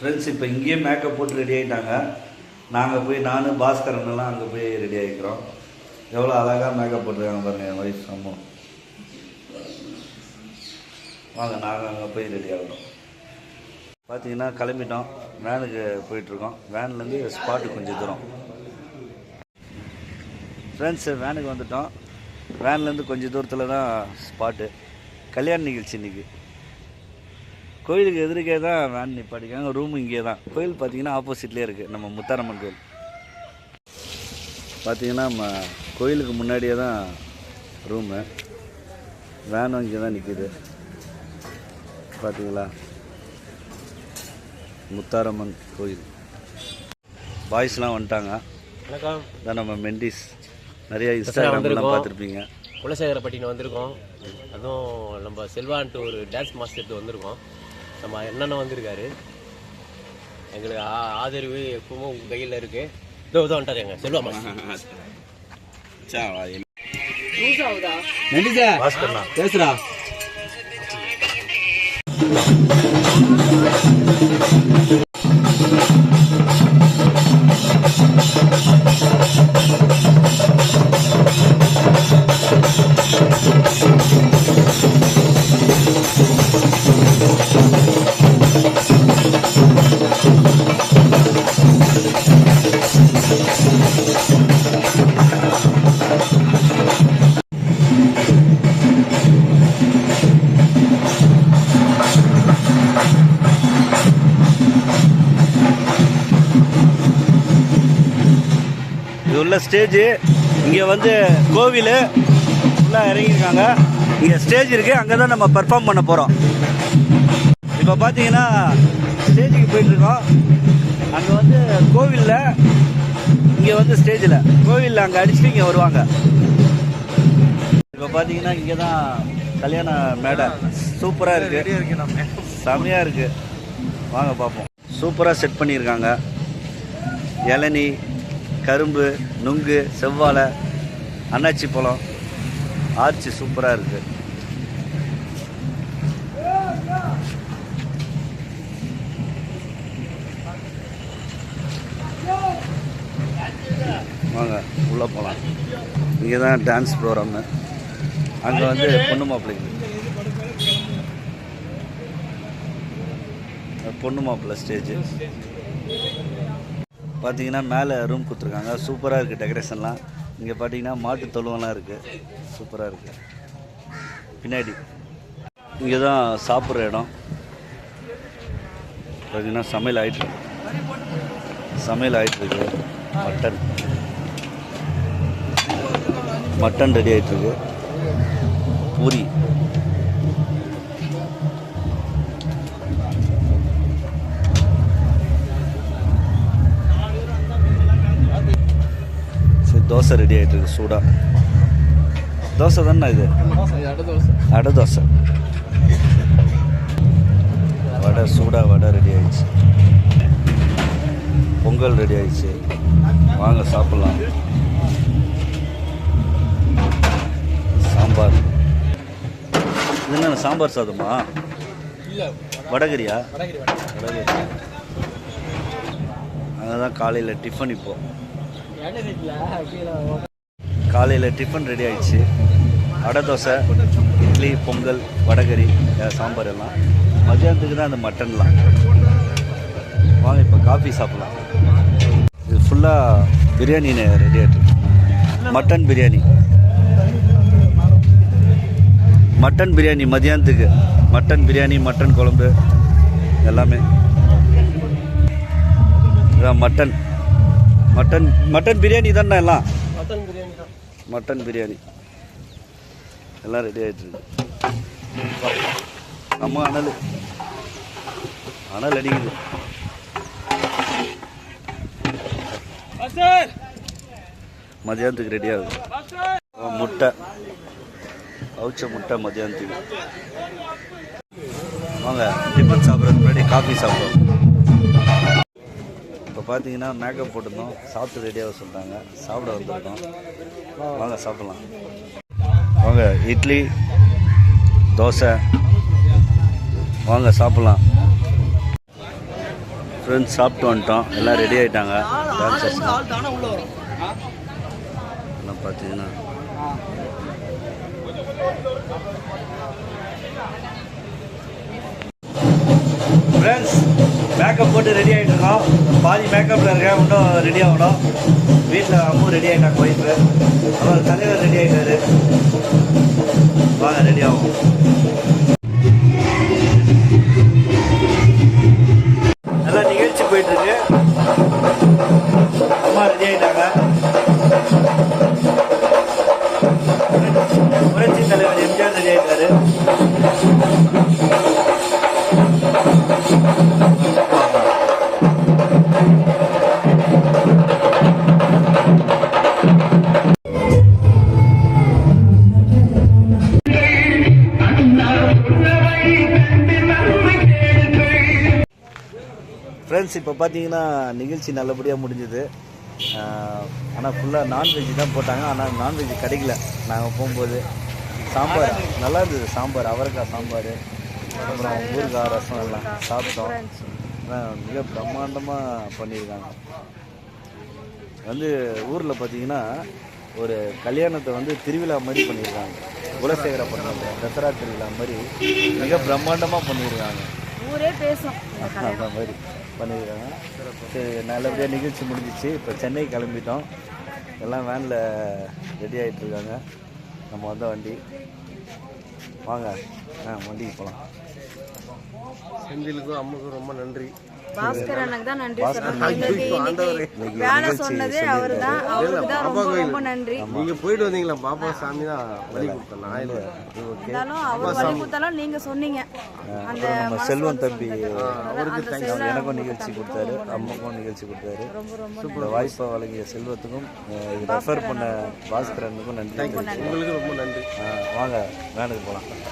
Friends இப்போ இங்கேயே makeup போட்டு ரெடி ஆகிட்டாங்க நாங்கள் போய் நான் பாஸ்கரன் எல்லாம் அங்கே போய் ரெடி ஆகிக்கிறோம் எவ்வளோ அழகாக மேக்கப் போட்டுருக்காங்க பாருங்க என் ஒய்ஃப் ரொம்ப வாங்க நாங்கள் அங்கே போய் ரெடி ஆகிறோம் பார்த்தீங்கன்னா கிளம்பிட்டோம். வேனுக்கு போயிட்டுருக்கோம். வேன்லேருந்து ஸ்பாட்டு கொஞ்சம் தூரம். ஃப்ரெண்ட்ஸ் வேனுக்கு வந்துட்டோம். வேன்லேருந்து கொஞ்சம் தூரத்தில் தான் ஸ்பாட்டு கல்யாண நிகழ்ச்சி இன்னைக்கு. கோயிலுக்கு எதிர்க்கே தான் வேன் நிப்பாட்டிக்காங்க ரூம் இங்கே தான். கோயில் பார்த்தீங்கன்னா ஆப்போசிட்லேயே இருக்குது நம்ம முத்தாரம்மன் கோயில். பார்த்தீங்கன்னா நம்ம கோயிலுக்கு முன்னாடியே தான் ரூமு வேனும் இங்கே தான் நிற்கிது பார்த்தீங்களா? முத்தாரம்மன் கோயில். பாய்ஸ்லாம் வந்துட்டாங்க. வணக்கம். தான் நம்ம மெண்டிஸ். நிறைய இன்ஸ்டாகிராம்லாம். பார்த்துருப்பீங்க. குலசேகரப்பட்டினம் வந்திருக்கோம். அதுவும் நம்ம செல்வான்ட்டு ஒரு டான்ஸ் மாஸ்டர்ட்டு வந்திருக்கோம். நம்ம அண்ணனும் வந்திருக்காரு. எங்களுக்கு ஆதரவு எப்பவும் உங்க கையில் இருக்கு. இதோ இதோ வந்துட்டாரு எங்க. செல்வா பேசுறா உள்ள ஸ்டேஜு இங்கே வந்து கோவில். ஃபுல்லாக இறங்கியிருக்காங்க. இங்கே ஸ்டேஜ் இருக்குது அங்கே தான் நம்ம பெர்ஃபார்ம் பண்ண போகிறோம் இப்போ பார்த்தீங்கன்னா ஸ்டேஜுக்கு போயிட்டுருக்கோம் அங்கே வந்து கோவிலில் இங்கே வந்து ஸ்டேஜில் கோவிலில் அங்கே அடிச்சுட்டு இங்கே வருவாங்க. இப்போ பார்த்தீங்கன்னா இங்கே தான் கல்யாண மேடை. சூப்பராக இருக்குது செமையாக இருக்குது வாங்க பார்ப்போம் சூப்பராக செட் பண்ணியிருக்காங்க. இளநீ கரும்பு நுங்கு செவ்வாழை அன்னாச்சி பழம். ஆர்ச்சி சூப்பராக இருக்குது வாங்க உள்ளே போகலாம் இங்கே தான் டான்ஸ் ப்ரோக்ராமு அங்கே வந்து பொண்ணு மாப்பிள்ளைங்க. பொண்ணு மாப்பிள்ளை ஸ்டேஜு பார்த்தீங்கன்னா மேலே ரூம் கொடுத்துருக்காங்க. சூப்பராக இருக்குது டெக்கரேஷன்லாம் இங்கே பார்த்தீங்கன்னா மாட்டு தொழுவம்லாம் இருக்குது சூப்பராக இருக்குது பின்னாடி. இங்கே தான் சாப்பிட்ற இடம். பார்த்தீங்கன்னா சமையல் ஆயிட்டுருக்கு சமையல் ஆகிட்டுருக்கு மட்டன் மட்டன் ரெடி ஆயிட்டு பூரி. சரி தோசை ரெடி ஆகிட்டு இருக்கு சூடாக தோசை தானே இது? அடை தோசை. வடை சூடாக வடை ரெடி ஆயிடுச்சு. பொங்கல் ரெடி ஆயிடுச்சு. வாங்க சாப்பிட்லாம் சாம்பார் இது என்ன சாம்பார் சாதமா? வடகரியா? வடகரி அங்கே தான் காலையில் டிஃபன் இப்போ. காலையில் டிஃபன் ரெடி ஆயிடுச்சு. அடை தோசை இட்லி பொங்கல் வடகரி சாம்பார் எல்லாம். மதியானத்துக்கு தான் அந்த மட்டன்லாம். வாங்க இப்போ காஃபி சாப்பிட்லாம். இது ஃபுல்லாக பிரியாணி ரெடி ஆகிட்டு மட்டன் பிரியாணி. மட்டன் பிரியாணி மதியானத்துக்கு. மட்டன் பிரியாணி மட்டன் குழம்பு எல்லாமே. இதான் மட்டன். மட்டன் மட்டன் பிரியாணி தானே எல்லாம்? மட்டன் பிரியாணி தான். மட்டன் பிரியாணி. எல்லாம் ரெடி ஆகிட்டு இருக்கு. நம்ம அனல். அனல் அடிக்குது. மதியானத்துக்கு ரெடி ஆகுது. முட்டை. அவிச்ச முட்டை மதியானத்துக்கு வாங்க டிஃபன் சாப்பிட்றதுக்கு முன்னாடி காஃபி சாப்பிடுவோம் இப்போ பார்த்தீங்கன்னா மேக்கப் போட்டிருந்தோம் சாப்பிட்டு ரெடியாக சொல்லிட்டாங்க சாப்பிட வந்திருக்கோம் வாங்க சாப்பிடலாம் வாங்க இட்லி தோசை வாங்க சாப்பிட்லாம் ஃப்ரெண்ட்ஸ் சாப்பிட்டு வந்துட்டோம் எல்லாம் ரெடி ஆகிட்டாங்க டான்சர்ஸ்லாம் பார்த்தீங்கன்னா ஃப்ரெண்ட்ஸ் மேக்கப் போட்டு ரெடி ஆகிட்டு இருக்கோம். பாதி மேக்கப்பில் இருக்கேன் இன்னும் ரெடி ஆகணும். வீட்டில் அம்மும் ரெடி ஆகிட்டாங்க ஒய்ஃபு அப்புறம் தலைவர் ரெடி ஆகிட்டாரு வாங்க ரெடி ஆகும் ஃப்ரெண்ட்ஸ் இப்போ பார்த்தீங்கன்னா நிகழ்ச்சி நல்லபடியாக முடிஞ்சுது. ஆனால் ஃபுல்லாக நான்வெஜ் தான் போட்டாங்க. ஆனால் நான்வெஜ் கிடைக்கல. நாங்கள் போகும்போது சாம்பார். நல்லா இருந்தது சாம்பார். அவரைக்காய் சாம்பார் அப்புறம் ஊறுகாய் ரசம் எல்லாம் சாப்பிட்டோம். மிக பிரம்மாண்டமாக பண்ணியிருக்காங்க. வந்து ஊரில் பார்த்தீங்கன்னா ஒரு கல்யாணத்தை வந்து திருவிழா மாதிரி பண்ணியிருக்காங்க. குலசேகர பண்ணாங்க தசரா திருவிழா மாதிரி மிக பிரம்மாண்டமாக பண்ணியிருக்காங்க. ஊரே பேசும். அந்த மாதிரி பண்ணியிருக்காங்க. சரி நல்லபடியாக நிகழ்ச்சி முடிஞ்சிச்சு. இப்போ சென்னை கிளம்பிட்டோம். எல்லாம் வேனில் ரெடி ஆகிட்டு இருக்காங்க. நம்ம வந்த வண்டி. வாங்க. ஆ வண்டிக்கு போகலாம் செந்திலுக்கும் அம்முக்கும் ரொம்ப நன்றி. பாஸ்கர் அண்ணனுக்கு தான் நன்றி சொல்லணும். எங்களுக்கு இன்னைக்கு வேலை சொன்னதே அவர் தான். அவருக்கு தான் ரொம்ப ரொம்ப நன்றி. நீங்க போயிட்டு வந்தீங்களா? பாப்பா சாமி தான் வழி இருந்தாலும் அவர் வழி கொடுத்தாலும் நீங்க சொன்னீங்க. அந்த வந்து தம்பி செல்வம் எனக்கும் நிகழ்ச்சி கொடுத்தாரு. அம்மாக்கும் நிகழ்ச்சி கொடுத்தாரு. இந்த வாய்ப்பை வழங்கிய செல்வத்துக்கும் ரெஃபர் பண்ண பாஸ்கரனுக்கும் நன்றி. உங்களுக்கு ரொம்ப நன்றி. வாங்க வேனுக்கு போகலாம்